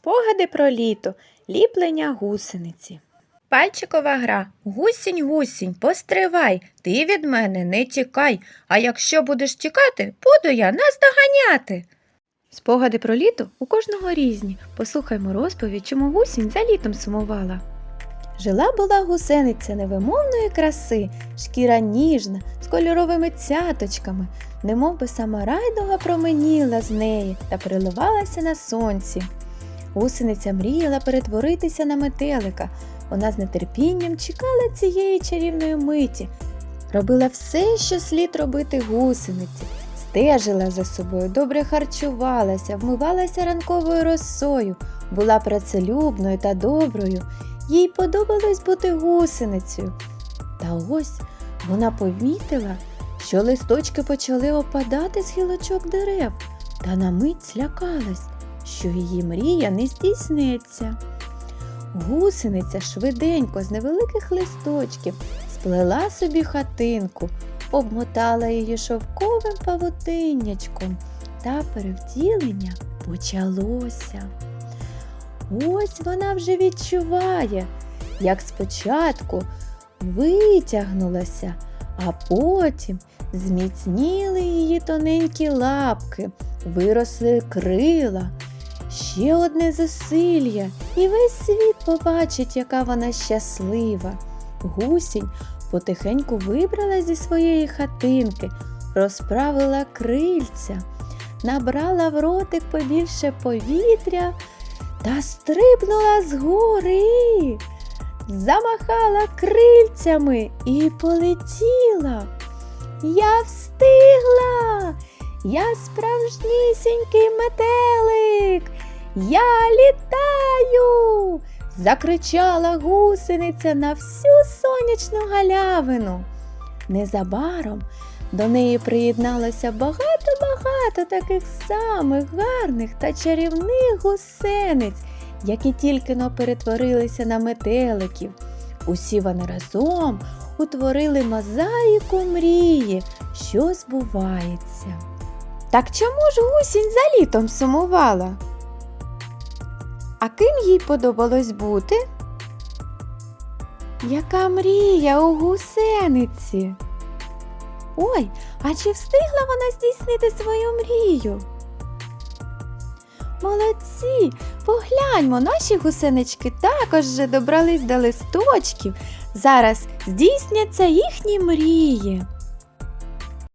Спогади про літо, ліплення гусениці. Пальчикова гра. Гусінь, гусінь, постривай, ти від мене не тікай, а якщо будеш тікати, буду я наздоганяти. Спогади про літо у кожного різні. Послухаймо розповідь, чому гусінь за літом сумувала. Жила була гусениця невимовної краси, шкіра ніжна, з кольоровими цяточками, немов би сама райдуга променіла з неї та переливалася на сонці. Гусениця мріяла перетворитися на метелика. Вона з нетерпінням чекала цієї чарівної миті, робила все, що слід робити гусениці, стежила за собою, добре харчувалася, вмивалася ранковою росою, була працелюбною та доброю. Їй подобалось бути гусеницею. Та ось вона помітила, що листочки почали опадати з гілочок дерев, та на мить злякалась, що її мрія не здійсниться. Гусениця швиденько з невеликих листочків сплела собі хатинку, обмотала її шовковим павутиннячком, та перевтілення почалося. Ось вона вже відчуває, як спочатку витягнулася, а потім зміцніли її тоненькі лапки, виросли крила. Ще одне зусилля, і весь світ побачить, яка вона щаслива. Гусінь потихеньку вибрала зі своєї хатинки, розправила крильця, набрала в ротик побільше повітря та стрибнула з гори, замахала крильцями і полетіла. Я встигла! Я справжнісінький метелик. Я літаю. закричала гусениця на всю сонячну галявину. Незабаром до неї приєдналося багато-багато таких самих гарних та чарівних гусениць, які тільки но перетворилися на метеликів. Усі вони разом утворили мозаїку мрії, що збувається. Так чому ж гусінь за літом сумувала? А ким їй подобалось бути? Яка мрія у гусениці? Ой, а чи встигла вона здійснити свою мрію? Молодці, погляньмо, наші гусенички також вже добрались до листочків. Зараз здійсняться їхні мрії.